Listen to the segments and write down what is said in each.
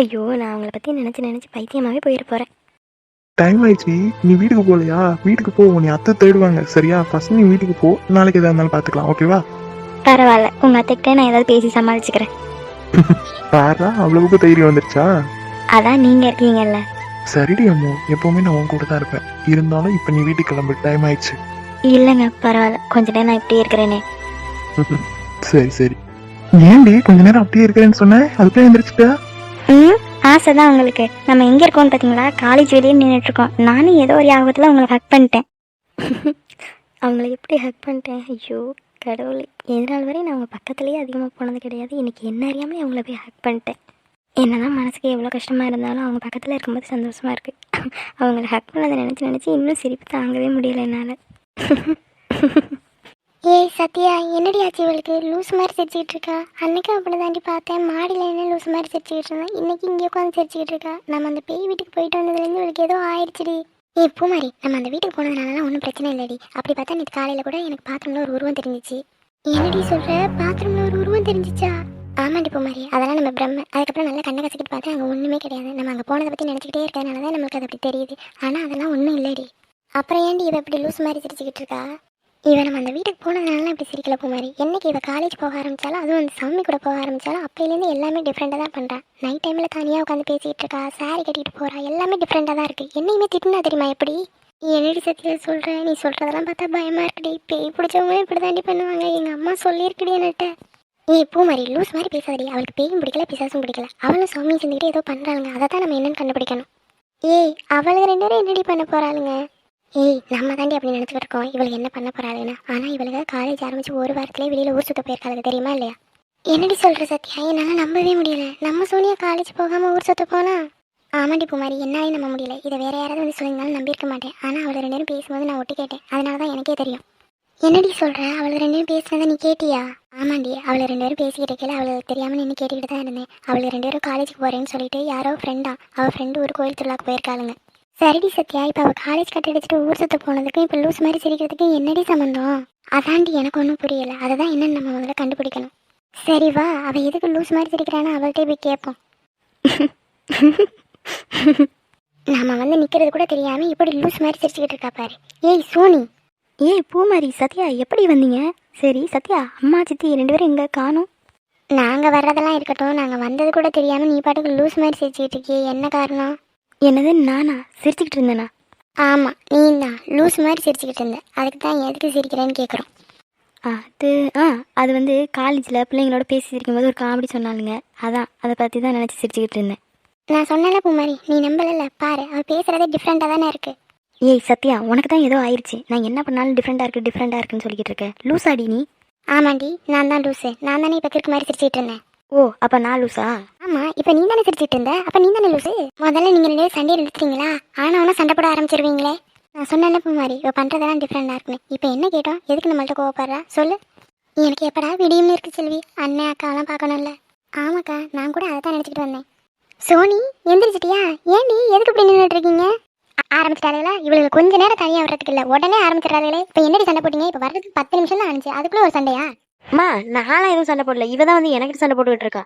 ஐயோ நான் அவங்கள பற்றி நினச்சி நினச்சி பைத்தியமாகவே போயிட போகிறேன் டைம் ஆயிடுச்சு. நீ வீட்டுக்கு போகலையா? வீட்டுக்கு போ. நீ அத்தை தேடுவாங்க. சரியா? ஃபர்ஸ்ட் நீ வீட்டுக்கு போ. நாளைக்கு எதா இருந்தாலும் பார்த்துக்கலாம் ஓகேவா பரவாயில்ல. உங்கள் அத்தைக்கிட்ட நான் ஏதாவது பேசி சமாளிச்சுக்கிறேன். பாரா அவ்வளவுக்கு தைரியம் வந்துருச்சா? அதான் நீங்கள் இருக்கீங்கல்ல. சரிடி அம்மு. எப்பவுமே நான் உன் கூட தான் இருப்பேன். இருந்தாலும் இப்போ நீ வீட்டுக்கு கிளம்பு. டைம் ஆயிடுச்சு. இல்லைங்க பரவாயில்ல. கொஞ்ச நேரம் நான் இப்படியே இருக்கிறேனே. சரி சரி. ஏன்டி கொஞ்ச நேரம் அப்படியே இருக்கிறேன்னு சொன்னேன்? அதுக்குள்ளே எந்திரிச்சிட்டா ம் ஆசை தான் உங்களுக்கு. நம்ம எங்கே இருக்கோம்னு பார்த்தீங்களா காலேஜ் வெளியே நின்றுட்டுருக்கோம் நானும் ஏதோ ஒரு யாபத்தில் அவங்கள ஹக் பண்ணிட்டேன். அவங்கள எப்படி ஹக் பண்ணிட்டேன்? ஐயோ கடவுளே. எதனால் வரை நான் அவங்க பக்கத்துலேயே அதிகமாக போனது கிடையாது. எனக்கு என்ன அறியாமல் அவங்கள போய் ஹக் பண்ணிட்டேன். என்னதான் மனசுக்கு எவ்வளோ கஷ்டமாக இருந்தாலும் அவங்க பக்கத்தில் இருக்கும்போது சந்தோஷமாக இருக்குது அவங்கள ஹக் பண்ணதை நினச்சி நினச்சி இன்னும் சிரிப்பு தாங்கவே முடியல என்னால். ஏய் சத்யா என்னடி ஆச்சு இவளுக்கு? லூஸ் மாதிரி சிரிச்சுக்கிட்டு இருக்கா. அன்னைக்கு அப்படி தாண்டி பார்த்தேன். மாடியில் என்ன லூஸ் மாதிரி சிரிச்சுக்கிட்டு இருந்தேன் இன்னைக்கு இங்கே உட்காந்து சிரிச்சுக்கிட்டு இருக்கா. நம்ம அந்த பேய் வீட்டுக்கு போயிட்டு வந்ததுலேருந்து இவளுக்கு ஏதோ ஆயிடுச்சுடி ஏ பூமாரி நம்ம அந்த வீட்டுக்கு போனதுனாலலாம் ஒன்றும் பிரச்சனை இல்லடி. அப்படி பார்த்தா நேற்று காலையில் கூட எனக்கு பாத்ரூமில் ஒரு உருவம் தெரிஞ்சிச்சு. என்னடி சொல்கிற பாத்ரூமில் ஒரு உருவம் தெரிஞ்சிச்சா? ஆமாண்டி பூமாரி அதெல்லாம் நம்ம பிரம்ம அதுக்கப்புறம் நல்லா கண்ணை கசக்கிட்டு பார்த்தா அங்கே ஒன்றுமே கிடையாது. நம்ம அங்கே போனதை பற்றி நினச்சிக்கிட்டே இருக்கிறதுனால தான் நம்மளுக்கு அது அப்படி தெரியுது. ஆனால் அதெல்லாம் ஒன்றும் இல்லடி. அப்புறம் ஏன்டி இவ இப்படி லூஸ் மாதிரி சிரிச்சுக்கிட்டு இருக்கா? இவன் நம்ம அந்த வீட்டுக்கு போனதுனால இப்படி சிரிக்கல பூமாரி. என்னைக்கு இவ காலேஜ் போக ஆரம்பிச்சாலும் அதுவும் அந்த சாமி கூட போக ஆரம்பிச்சாலும் அப்பையிலேருந்து எல்லாமே டிஃப்ரெண்ட்டாக தான் பண்ணுறா நைட் டைமில் தனியாக உட்காந்து பேசிகிட்டு இருக்கா சாரி கட்டிட்டு போகிறா எல்லாமே டிஃப்ரெண்ட்டாக தான் இருக்குது என்னையுமே திட்டினா தெரியுமா எப்படி? என்னடி சத்தியா சொல்கிற நீ சொல்கிறதெல்லாம் பார்த்தா பயமாக இருக்குடி பேய் பிடிச்சவங்களும் இப்படி தாண்டி பண்ணுவாங்க. எங்கள் அம்மா சொல்லியிருக்குடி என்கிட்ட. போ மாதிரி லூஸ் மாதிரி பேசாதடி. அவளுக்கு பேயும் பிடிக்கல பிசாசும் பிடிக்கல. அவளும் சாமியும் செஞ்சுக்கிட்டு ஏதோ பண்ணுறாளுங்க அதை தான் நம்ம என்னென்னு கண்டுபிடிக்கணும். ஏய் அவளுக்கு ரெண்டு பேரும் என்னடி பண்ண போகிறாளுங்க ஏய் நம்ம தாண்டி அப்படி நினச்சிக்கிட்டு இருக்கோம் இவளுக்கு என்ன பண்ண போறாளுன்னு. ஆனால் இவளுக்கு காலேஜ் ஆரம்பிச்சு ஒரு வாரத்திலே வெளியில் ஊர் சுத்த போயிருக்காளுக்கு தெரியுமா இல்லையா? என்னடி சொல்கிற சத்யா? என்னால் நம்பவே முடியல. நம்ம சோனியா காலேஜ் போகாமல் ஊர் சுத்த போனா? ஆமாண்டி பூமாரி என்னாலே நம்ப முடியல. இதை வேற யாராவது வந்து சொல்லியிருந்தாலும் நம்பியிருக்க மாட்டேன். ஆனால் அவளை ரெண்டு பேரும் பேசும்போது நான் ஒட்டி கேட்டேன். அதனால தான் எனக்கே தெரியும். என்னடி சொல்கிற அவளை ரெண்டு பேரும் பேசுனதை நீ கேட்டியா? ஆமாண்டி அவளை ரெண்டு பேரும் பேசிக்கிட்டு இருக்கல அவளுக்கு தெரியாமல் நின்று கேட்டுக்கிட்டு தான் இருந்தேன். அவளை ரெண்டு பேரும் காலேஜுக்கு போகிறேன்னு சொல்லிட்டு யாரோ ஃப்ரெண்டா அவள் ஃப்ரெண்டு ஒரு கோயில் திருவிழாக்கு போயிருக்காளுங்க. சரிடி சத்யா இப்போ அவள் காலேஜ் கட் அடிச்சுட்டு ஊர் சுத்த போனதுக்கும் இப்போ லூஸ் மாதிரி சிரிக்கிறதுக்கும் என்னடி சம்மந்தம் அதாண்டி எனக்கு ஒன்றும் புரியல. அதை தான் என்னன்னு நம்ம முதல்ல கண்டுபிடிக்கணும். சரி வா அவள் எதுக்கு லூஸ் மாதிரி சிரிக்கிறான்னு அவள்கிட்ட போய் கேட்போம் நாம வந்து நிற்கிறது கூட தெரியாமல் இப்படி லூஸ் மாதிரி சிரிச்சுக்கிட்டு இருக்கா பாரு. ஏய் சோனி. ஏய் பூமாரி சத்யா எப்படி வந்தீங்க? சரி சத்யா அம்மா சித்தி ரெண்டு பேரும் எங்கே காணும்? நாங்கள் வர்றதெல்லாம் இருக்கட்டும் நாங்கள் வந்தது கூட தெரியாமல் நீ பாட்டுக்கு லூஸ் மாதிரி சிரிச்சுக்கிட்டு இருக்கியே என்ன காரணம்? என்னது நானா? சிரிச்சுக்கிட்டு இருந்தேனா? ஆமாம் நீ தான் லூஸ் மாதிரி சிரிச்சுக்கிட்டு இருந்த. அதுக்கு தான் எதுக்கு சிரிக்கிறேன்னு கேட்குறோம் அது ஆ அது வந்து காலேஜில் பிள்ளைங்களோட பேசி சிரிக்கும்போது ஒரு காமெடி சொன்னாலுங்க அதான் அதை பற்றி தான் நினச்சி சிரிச்சுக்கிட்டு இருந்தேன். நான் சொன்னல பூமாரி நீ நம்பலல்ல பாரு அவள் பேசுகிறதே டிஃப்ரெண்ட்டாக தானே இருக்கு. ஏய் சத்யா உனக்கு தான் ஏதோ ஆயிடுச்சு நான் என்ன பண்ணாலும் டிஃப்ரெண்ட்டாக இருக்குது டிஃப்ரெண்ட்டாக இருக்குன்னு சொல்லிக்கிட்டு இருக்கேன் லூஸ் ஆடி நீ? ஆமாண்டி நான் தான் லூஸு. நான் தானே இப்போ கிறுக்கு மாதிரி சிரிச்சிட்டு இருந்தேன். ஓ அப்போ நான் லூசா? ஆமா இப்போ நீ தானே சிரிச்சிட்டு இருந்த? அப்போ நீ தானே லூசு? முதல்ல நீங்கள் ரெண்டு பேரும் சண்டை நிறுத்துறீங்களா? ஆனால் சண்டை போட ஆரம்பிச்சிருவீங்களே? நான் சொன்ன மாதிரி இப்போ பண்றதெல்லாம் டிஃப்ரெண்டாக இருக்குன்னு. இப்போ என்ன கேட்டோம்? எதுக்கு நம்மள்ட்ட கோவப்படுறா? சொல்லு. எனக்கு எப்படா விடியும்னு இருக்கு செல்வி. அண்ணன் அக்காவெல்லாம் பார்க்கணும்ல. ஆமாக்கா நான் கூட அதை தான் நினச்சிக்கிட்டு வந்தேன். சோனி எந்திரிச்சிட்டியா? ஏன் நீ? எதுக்கு இப்படி நின்றுட்டு இருக்கீங்க? ஆரம்பிச்சிட்டாங்களா இவளுக்கு கொஞ்ச நேரம் தனியாக வர்றதுக்கு இல்லை. உடனே ஆரம்பிச்சிட்டாங்களே இப்போ என்னடி சண்டை போட்டீங்க? இப்போ வர்றதுக்கு பத்து நிமிஷம் தான் ஆனிச்சு அதுக்குள்ளே ஒரு சண்டையா? அம்மா நான்லாம் எதுவும் சண்டை போடல. இவ தான் வந்து எனக்கு சண்டை போட்டுக்கிட்டு இருக்கா.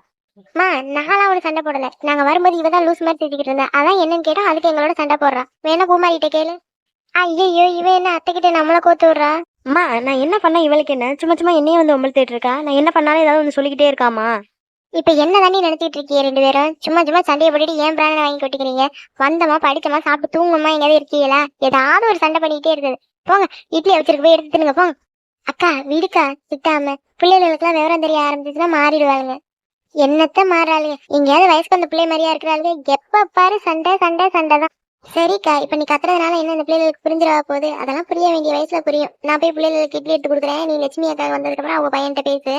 மா நாங்களாம் ஒரு சண்டை போடல. நாங்க வரும்போது இவ தான் லூஸ் மாதிரி திட்டிக்கிட்டு இருந்தா. அதான் என்னன்னு கேட்டோம் அதுக்கு எங்களோட சண்டை போடுறா. வேணா பூமாரிட்ட கேளு. ஐயோ இவ என்ன அத்தைக்கிட்ட நம்மள கோத்து விடுறா? அம்மா நான் என்ன பண்ண இவளுக்கு என்ன? சும்மா சும்மா என்னையே வந்து ஒம்பளுத்திட்டு இருக்கா? நான் என்ன பண்ணாலும் ஏதாவது வந்து சொல்லிக்கிட்டே இருக்காமா? இப்ப என்ன தாண்டி நினைச்சிட்டு இருக்கீங்க ரெண்டு பேரும்? சும்மா சும்மா சண்டையை போட்டுட்டு ஏன் பிராணனை வாங்கி கொட்டிக்கிறீங்க? வந்தமா படிச்சமா சாப்பிட்டு தூங்குமா எங்கேயாவது இருக்கீங்களா? ஏதாவது ஒரு சண்டை பண்ணிக்கிட்டே இருக்குது. போங்க இட்லியை வச்சிருக்க போய் எடுத்து தின்னுங்க. போங்க. அக்கா விடுக்கா. திட்டாம பிள்ளைகளுக்குலாம் விவரம் தெரிய ஆரம்பிச்சுன்னா மாறிடுவாளுங்க. என்னத்த மாறாளுங்க எங்கேயாவது வயசுக்கு அந்த பிள்ளை மாதிரியா இருக்கிறாளுங்க. எப்ப பாரு சண்டை சண்டை சண்டை தான். சரிக்கா இப்ப நீ கத்துறதுனால என்ன இந்த பிள்ளைகளுக்கு புரிஞ்சிடவா போகுது? அதெல்லாம் புரிய வேண்டிய வயசுல புரியும். நான் போய் பிள்ளைகளுக்கு இட்லி எடுத்து கொடுக்குறேன். நீ லட்சுமி அக்கா வந்ததுக்கு அப்புறம் அவங்க பையன்கிட்ட பேசு.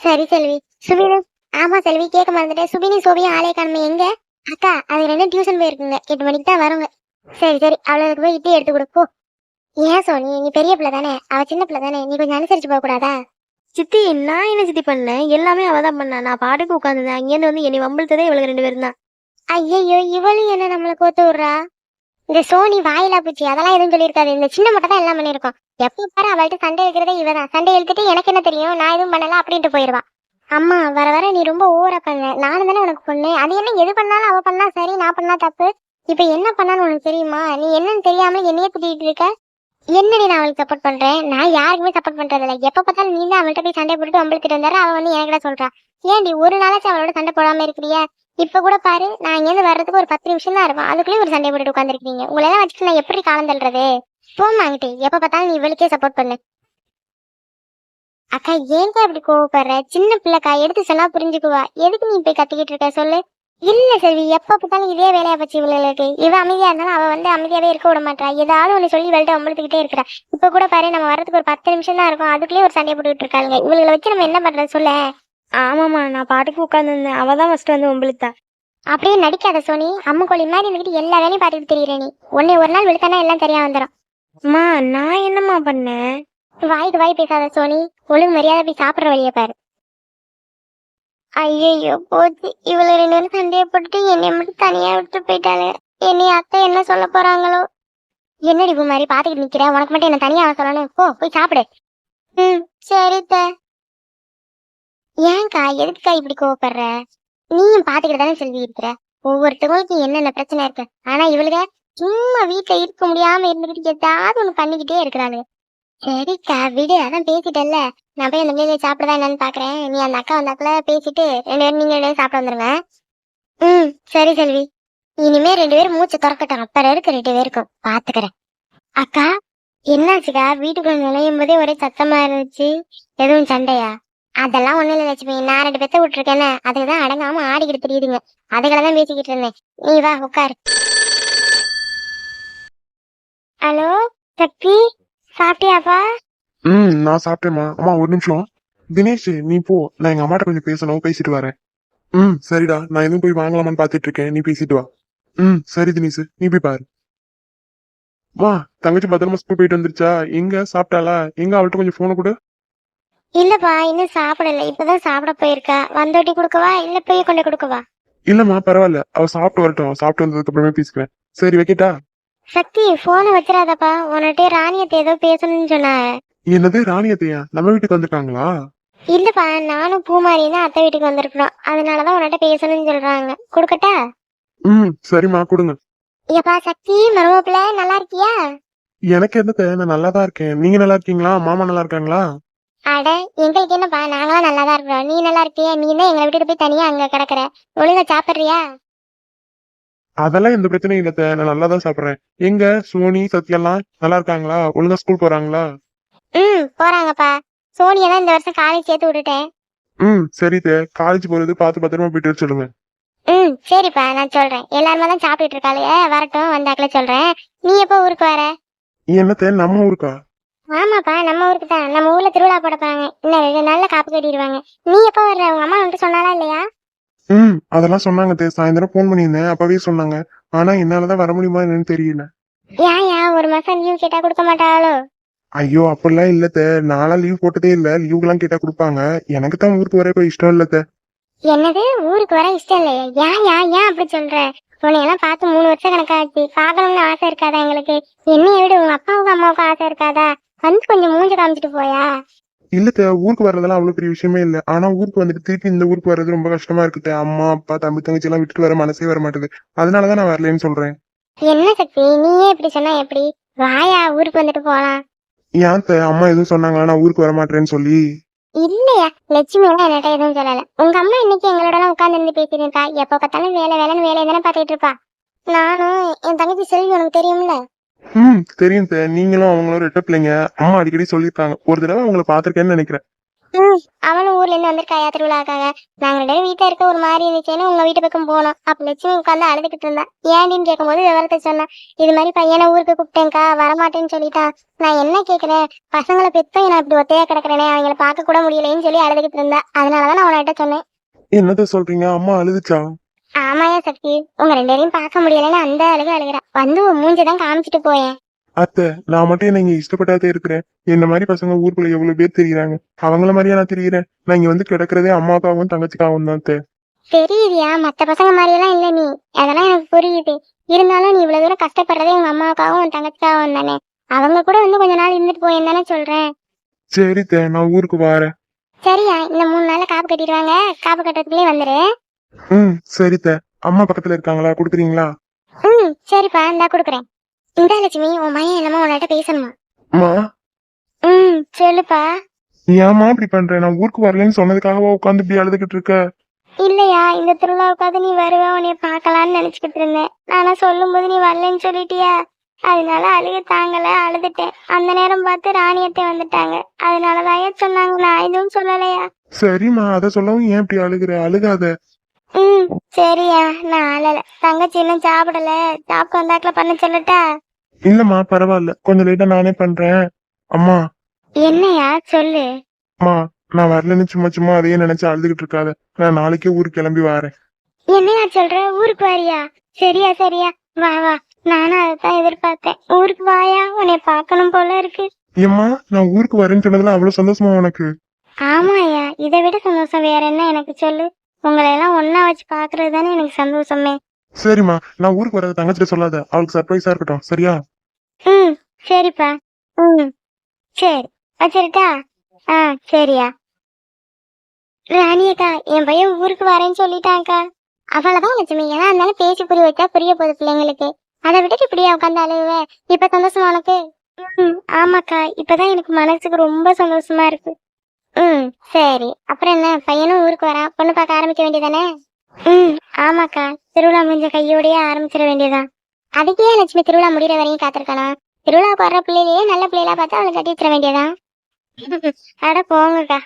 சரி செல்வி. சுமினு ஆமா செல்வி கேட்க மறந்துட்டேன். சுபினி சோபியும் ஆலய காணுமே. எங்க? அக்கா அது ரெண்டும் டியூஷன் போயிருக்குங்க. எட்டு மணிக்கு தான் வருங்க. சரி சரி. அவ்வளவுக்கு போய் இட்லி எடுத்து கொடுப்போம் ஏன் சோனி? நீ பெரிய பிள்ளை தானே. அவ சின்ன பிள்ளை தானே. நீ கொஞ்சம் அனுசரிச்சு போக கூடாதா? சித்தி நான் என்ன சித்தி பண்ணேன் எல்லாமே அவ தான் பண்ணா. நான் பாட்டுக்கு உட்காந்துருந்தேன் அங்கேருந்து வந்து என்னை வம்பிழுத்ததே இவளுக்கு ரெண்டு பேரும் தான். ஐயையோ இவளும் என்ன நம்மள கோத்து விடுறா? இந்த சோனி வாயிலா பூச்சி. அதெல்லாம் எதுவும் சொல்லியிருக்காது. இந்த சின்ன மட்டும் தான் எல்லாம் பண்ணியிருக்கோம். எப்ப பாரு அவள்கிட்ட சண்டை இருக்கிறதே இவதான் சண்டை இழுத்துட்டு எனக்கு என்ன தெரியும்? நான் எதுவும் பண்ணல அப்படின்ட்டு போயிடுவா அம்மா வர வர நீ ரொம்ப ஓவரா பண்ண. நானும் தானே உனக்கு பொண்ணு. அது என்ன எது பண்ணாலும் அவ பண்ணா சரி நான் பண்ணா தப்பு. இப்ப என்ன பண்ணான்னு உனக்கு தெரியுமா? நீ என்னன்னு தெரியாம என்னையே திட்டிட்டு இருக்க? என்னடி நான் அவளுக்கு சப்போர்ட் பண்றேன்? நான் யாருக்குமே சப்போர்ட் பண்றதில்ல. எப்ப பார்த்தாலும் நீ தான் அவள்கிட்ட போய் சண்டை போட்டு அம்பளுக்கிட்டு வந்தாரு. அவ வந்து எனக்கு சொல்றா. ஏன்டி ஒரு நாளாச்சும் அவளோட சண்டை போடாம இருக்கிறியா? இப்ப கூட பாரு நான் இங்கேருந்து வர்றதுக்கு ஒரு பத்து நிமிஷம் தான் இருக்கும். அதுக்குள்ளேயே ஒரு சண்டை போட்டுட்டு உட்காந்துருக்கீங்க உங்களை எல்லாம் வச்சுட்டு நான் எப்படி காலம் தள்ளுறது? போமாங்கிட்டு எப்ப பார்த்தாலும் நீ இவளுக்கே சப்போர்ட் பண்ணு. அக்கா ஏங்க அப்படி கோவப்படுற? சின்ன பிள்ளைக்கா எடுத்து சொன்னா புரிஞ்சுக்குவா. எதுக்கு நீ போய் கத்திக்கிட்டு இருக்க? சொல்லு. இல்ல செல்வி எப்ப பார்த்தாலும் இதே வேலையா போச்சு இவளுக்கு. இவ அமைதியா இருந்தாலும் அவ வந்து அமைதியாவே இருக்க விட மாட்டா. ஏதாவது ஒண்ணு சொல்லி இவள்கிட்ட அம்பளுத்துக்கிட்டே இருக்கிறா. இப்ப கூட பாரு நம்ம வர்றதுக்கு ஒரு பத்து நிமிஷம் தான் இருக்கும். அதுக்குள்ளேயே ஒரு சண்டையை போட்டுக்கிட்டு இருக்காங்க இவங்களை வச்சு நம்ம என்ன பண்றது சொல்ல? ஆமாம்மா நான் பாட்டுக்கு உட்காந்துருந்தேன் அவ தான் ஃபர்ஸ்ட் வந்து வம்பிழுத்தா அப்படியே நடிக்காத சோனி. அம்மு கோழி மாதிரி இருந்துகிட்டு எல்லா வேலையும் பார்த்துட்டு தெரியற நீ. உன்னை ஒரு நாள் விழுத்தானா எல்லாம் சரியா வந்துடும் அம்மா நான் என்னம்மா பண்ணேன்? வாய்க்கு வாய் பேசாத சோனி. ஒழுங்கு மரியாதை போய் சாப்பிடுற வழியை பாரு. ஐயோ போச்சு. இவ்வளவு ரெண்டு பேரும் சண்டையை போட்டுட்டு என்னை மட்டும் தனியா விட்டு போயிட்டாங்க என்னை அத்தை என்ன சொல்ல போறாங்களோ? என்னடி பூ மாதிரி பாத்துக்கிட்டு நிக்கிற? உனக்கு மட்டும் என்ன தனியா சொல்லணும். போ போய் சாப்பிடு. ம் சரி ஏன்க்கா எதுக்குக்கா இப்படி கோவப்படுற? நீயும் பாத்துக்கிட்டு தானே செல்வி இருக்கிற ஒவ்வொருத்தவங்களுக்கும் என்னென்ன பிரச்சனை இருக்கு? ஆனா இவளுக சும்மா வீட்டுல இருக்க முடியாம இருந்துகிட்டு ஏதாவது ஒண்ணு பண்ணிக்கிட்டே இருக்கிறாளுங்க சரிக்கா விடு அதான் பேசிட்டல்ல நான் போய் அந்த பிள்ளைங்க சாப்பிடதா என்னன்னு பாக்குறேன். நீ அந்த அக்கா வந்தாக்குள்ள பேசிட்டு ரெண்டு பேரும் நீங்க ரெண்டு பேரும் சாப்பிட வந்துருங்க. ம் சரி செல்வி. இனிமே ரெண்டு பேரும் மூச்சு திறக்கட்டும். அப்புறம் இருக்கு ரெண்டு பேருக்கும். பாத்துக்கிறேன். அக்கா என்னாச்சுக்கா? வீட்டுக்குள்ள நுழையும் போதே ஒரே சத்தமா இருந்துச்சு. எதுவும் சண்டையா? அதெல்லாம் ஒண்ணும் இல்லை லட்சுமி. நான் ரெண்டு பேத்த விட்டுருக்கேன்னு அதுக்கு தான் அடங்காம ஆடிக்கிட்டு தெரியுதுங்க. அதுகளை தான் பேசிக்கிட்டு இருந்தேன். நீ வா உட்காரு ஹலோ சக்தி? சாப்பிட்டியாப்பா? ம் நான் சாப்பிட்டேம்மா. அம்மா ஒரு நிமிஷம். தினேஷ் நீ போ. நான் எங்க அம்மாட்ட கொஞ்சம் பேசணும் பேசிட்டு வரேன். ம் சரிடா. நான் எதுவும் போய் வாங்கலாமான்னு பாத்துட்டு இருக்கேன் நீ பேசிட்டு வா. ம் சரி தினேஷ். நீ போய் பாரு. வா தங்கச்சி பத்திரமா ஸ்கூல் போயிட்டு வந்துருச்சா? எங்க? சாப்பிட்டாளா? எங்க? அவள்கிட்ட கொஞ்சம் போனை கொடு. இல்லப்பா இன்னும் சாப்பிடல. இப்பதான் சாப்பிட போயிருக்கா. வந்தோட்டி கொடுக்கவா? இல்ல போய் கொண்டு கொடுக்கவா? இல்லம்மா பரவாயில்ல. அவ சாப்பிட்டு வரட்டும். சாப்பிட்டு வந்ததுக்கு அப்புறமே பேசிக்கிறேன். சரி வைக்கட்டா? சக்தி போனை வச்சிடாதப்பா உன்கிட்ட ராணியத்தை ஏதோ பேசணும்னு சொன்னாங்க. என்னது ராணியத்தையா? நம்ம வீட்டுக்கு வந்திருக்காங்களா? இல்லப்பா நானும் பூமாரியும் தான் அத்தை வீட்டுக்கு வந்திருக்கிறோம். அதனாலதான் உன்கிட்ட பேசணும்னு சொல்றாங்க. கொடுக்கட்டா? ம் சரிம்மா கொடுங்க. ஏப்பா சக்தி மருமப்பிள்ள நல்லா இருக்கியா? எனக்கு என்னத்த நான் நல்லா தான் இருக்கேன். நீங்க நல்லா இருக்கீங்களா? மாமா நல்லா இருக்காங்களா? அட எங்களுக்கு என்னப்பா நாங்களாம் நல்லா தான் இருக்கிறோம். நீ நல்லா இருக்கியா? நீ தான் எங்களை விட்டுட்டு போய் தனியா அங்க கிடக்குற. ஒழுங்கா சாப்பிடுறியா? அதெல்லாம் எந்த பிரச்சனையும் இல்லத்த நான் நல்லா தான் சாப்பிடுறேன். எங்க? சோனி சத்யெல்லாம் நல்லா இருக்காங்களா? ஒழுங்கா ஸ்கூல் போறாங்களா? ம் போறாங்கப்பா. சோனியா தான் இந்த வருஷம் காலேஜ் சேர்த்து விட்டுட்டேன். ம் சரி தே. காலேஜ் போறது பார்த்து பத்திரமா போயிட்டு வர சொல்லுங்க. ம் சரிப்பா நான் சொல்றேன். எல்லாருமே தான் சாப்பிட்டுட்டு இருக்காளுங்க வரட்டும் வந்தாக்கல சொல்றேன். நீ எப்போ ஊருக்கு வர? என்னத்த நம்ம ஊருக்கா? ஆமாப்பா நம்ம ஊருக்கு தான் நம்ம ஊர்ல திருவிழா போட போறாங்க. இன்னும் ரெண்டு நாள்ல காப்பு கட்டிடுவாங்க. நீ எப்போ வர்ற? உங்க அம்மா வந்துட்டு சொன்னாலா இல்லையா? ம் அதெல்லாம் சொன்னாங்க தே சாயந்தரம் ஃபோன் பண்ணியிருந்தேன். அப்பவே சொன்னாங்க. ஆனா என்னாலதான் வர முடியுமா என்னன்னு தெரியல. ஏன் ஏன்? ஒரு மாசம் லீவ் கேட்டா கொடுக்க மாட்டாளோ? ஐயோ அப்படிலாம் இல்லத்த நாளா லீவ் போட்டதே இல்ல. லீவுக்கெல்லாம் கேட்டா கொடுப்பாங்க. எனக்கு தான் ஊருக்கு வர இப்ப இஷ்டம் இல்லத்த என்னது? ஊருக்கு வர இஷ்டம் இல்லையா? ஏன் ஏன் ஏன் அப்படி சொல்ற? உன்னை எல்லாம் பார்த்து மூணு வருஷம் கணக்காச்சு. பார்க்கணும்னு ஆசை இருக்காதா எங்களுக்கு? என்னைய விட உங்க அப்பாவுக்கும் அம்மாவுக்கும் ஆசை இருக்காதா? வந்து கொஞ்சம் மூஞ்ச காமிச்சிட்டு போயா? இல்லத்த ஊருக்கு வர்றதெல்லாம் அவ்வளவு பெரிய விஷயமே இல்ல. ஆனா ஊருக்கு வந்துட்டு திருப்பி இந்த ஊருக்கு வர்றது ரொம்ப கஷ்டமா இருக்குத்த அம்மா அப்பா தம்பி தங்கச்சி எல்லாம் விட்டுட்டு வர மனசே வர மாட்டேது. அதனாலதான் நான் வரலன்னு சொல்றேன். என்ன சக்தி? நீயே இப்படி சொன்னா எப்படி? வாயா ஊருக்கு வந்துட்டு போலாம். ஏன் அம்மா எதுவும் சொன்னாங்களா? நான் ஊருக்கு வர மாட்டேன்னு சொல்லி. இல்லையா லட்சுமி எல்லாம் என்கிட்ட எதுவும் சொல்லல. உங்க அம்மா இன்னைக்கு எங்களோட எல்லாம் உட்கார்ந்து இருந்து பேசிட்டு இருக்கா? எப்ப பார்த்தாலும் வேலை வேலைன்னு வேலையை தானே பார்த்துட்டு இருப்பா நானும் என் தங்கச்சி செல்வி உனக்கு தெரியும்ல? ம் தெரியும் த நீங்களும் அவங்களும் ரெட்ட பிள்ளைங்க அம்மா அடிக்கடி சொல்லியிருக்காங்க. ஒரு தடவை அவங்கள பாத்திருக்கேன்னு நினைக்கிறேன். ம் அவனும் ஊர்ல இருந்து வந்திருக்காயா திருவிழாக்காக நாங்க ரெண்டு பேரும் வீட்டுல இருக்க ஒரு மாதிரி இருந்துச்சுன்னு உங்க வீட்டு பக்கம் போனோம். அப்ப லட்சுமி உட்காந்து அழுதுகிட்டு இருந்தா. ஏன்டின்னு கேட்கும்போது விவரத்தை சொன்னேன். இது மாதிரி பையனை ஊருக்கு கூப்பிட்டேன்க்கா வரமாட்டேன்னு சொல்லிட்டான் நான் என்ன கேக்குறேன் பசங்களை பெத்தும் நான் இப்படி ஒத்தையா கிடக்குறேனே. அவங்கள பார்க்க கூட முடியலைன்னு சொல்லி அழுதுகிட்டு இருந்தா. அதனாலதான் நான் உன்கிட்ட சொன்னேன். என்னத்த சொல்றீங்க? அம்மா அழுதுச்சா? ஆமாயா சக்தி. உங்க ரெண்டு பேரையும் பார்க்க முடியலன்னு அந்த அழுக அழுகிறா. வந்து உன் மூஞ்சதான் காமிச்சிட்டு போயேன். அத்தை நான் மட்டும் என்ன இங்க இஷ்டப்பட்டாதே இருக்கிறேன். என்ன மாதிரி பசங்க ஊருக்குள்ள எவ்வளவு பேர் தெரியுறாங்க? அவங்கள மாதிரியா நான் தெரியுறேன். நான் இங்க வந்து கிடக்குறதே அம்மாக்காகவும் தங்கச்சிக்காகவும் தான் அத்தை. தெரியுதியா. மத்த பசங்க மாதிரியெல்லாம் இல்ல நீ. அதெல்லாம் எனக்கு புரியுது. இருந்தாலும் நீ இவ்வளவு தூரம் கஷ்டப்படுறதே உங்க அம்மாவுக்காகவும் உன் தங்கச்சிக்காகவும் தானே. அவங்க கூட வந்து கொஞ்ச நாள் இருந்துட்டு போயேன்னு தானே சொல்றேன். சரி தே நான் ஊருக்கு வாரேன். சரியா. இந்த மூணு நாள்ல காப்பு கட்டிடுவாங்க. காப்பு கட்டுறதுக்குள்ளே வந்துரு. ம் சரி தே. அம்மா பக்கத்துல இருக்காங்களா? குடுக்குறீங்களா? ம் சரிப்பா இந்தா கொடுக்குறேன். இந்த லட்சுமி உன் மையம் என்னமோ உன்கிட்ட பேசணுமா? அம்மா? ம் சொல்லுப்பா. ஏம்மா இப்படி பண்ற? நான் ஊருக்கு வரலன்னு சொன்னதுக்காகவா உட்காந்து இப்படி அழுதுகிட்டு இருக்க? இல்லையா இந்த திருவிழாவுக்காவது நீ வருவ உன்னைய பார்க்கலான்னு நினைச்சுக்கிட்டு இருந்தேன். ஆனா சொல்லும் போது நீ வரலன்னு சொல்லிட்டியா? அதனால அழுக தாங்கல அழுதுட்டேன். அந்த நேரம் பார்த்து ராணியத்தை வந்துட்டாங்க. அதனாலதான் சொன்னாங்க நான் எதுவும் சொல்லலையா? சரிம்மா அதை சொல்லவும் ஏன் இப்படி அழுகுற? அழுகாத. ம் சரியா. நான் அழல. தங்கச்சி இன்னும் சாப்பிடல. சாப்பிட்டு வந்தாக்கல பண்ண சொல்லட்டா? இல்லம்மா பரவாயில்ல. கொஞ்சம் லேட்டா நானே பண்றேன். அம்மா. என்னையா? சொல்லு. அம்மா நான் வரலன்னு சும்மா சும்மா அதையே நினைச்சு அழுதுகிட்டு இருக்காத. நான் நாளைக்கே ஊருக்கு கிளம்பி வரேன். என்னையா சொல்ற? ஊருக்கு வாரியா? சரியா சரியா. வா வா. நானும் அதைத்தான் எதிர்பார்த்தேன். ஊருக்கு வாயா? உன்னை பார்க்கணும் போல இருக்கு. ஏம்மா நான் ஊருக்கு வரேன்னு சொன்னதுல அவ்வளவு சந்தோஷமா உனக்கு? ஆமாயா இதை விட சந்தோஷம் வேற என்ன? எனக்கு சொல்லு. உங்களை எல்லாம் ஒன்னா வச்சு பாக்குறது தானே எனக்கு சந்தோஷமே. சரிம்மா நான் ஊருக்கு வர தங்கச்சிட்ட சொல்லாத. அவளுக்கு சர்ப்ரைஸா இருக்கட்டும். சரியா? ம் சரிப்பா. ம் சரி. வச்சிருட்டா ஆ சரியா. ராணியக்கா என் பையன் ஊருக்கு வரேன்னு சொல்லிட்டான்க்கா. அவ்வளவுதான் லட்சுமி. ஏன்னா இருந்தாலும் பேசி புரிய வச்சா புரிய போகுது பிள்ளைங்களுக்கு. அதை விட்டுட்டு இப்படியா உட்காந்து அழுவே? இப்ப சந்தோஷமா உனக்கு? ஆமாக்கா. இப்பதான் எனக்கு மனசுக்கு ரொம்ப சந்தோஷமா இருக்கு. ம் சரி. அப்புறம் என்ன? பையனும் ஊருக்கு வரான் பொண்ணு பார்க்க ஆரம்பிக்க வேண்டியதானே? ம் ஆமாக்கா. திருவிழா முடிஞ்ச கையோடயே ஆரம்பிச்சிட வேண்டியதான் அதுக்கே லட்சுமி திருவிழா முடிகிற வரையும் காத்திருக்கணும்? திருவிழாவுக்கு வர்ற பிள்ளையிலேயே நல்ல பிள்ளைகளா பார்த்து அவளை கட்டி வச்சிட வேண்டியதான் அட போங்கக்கா.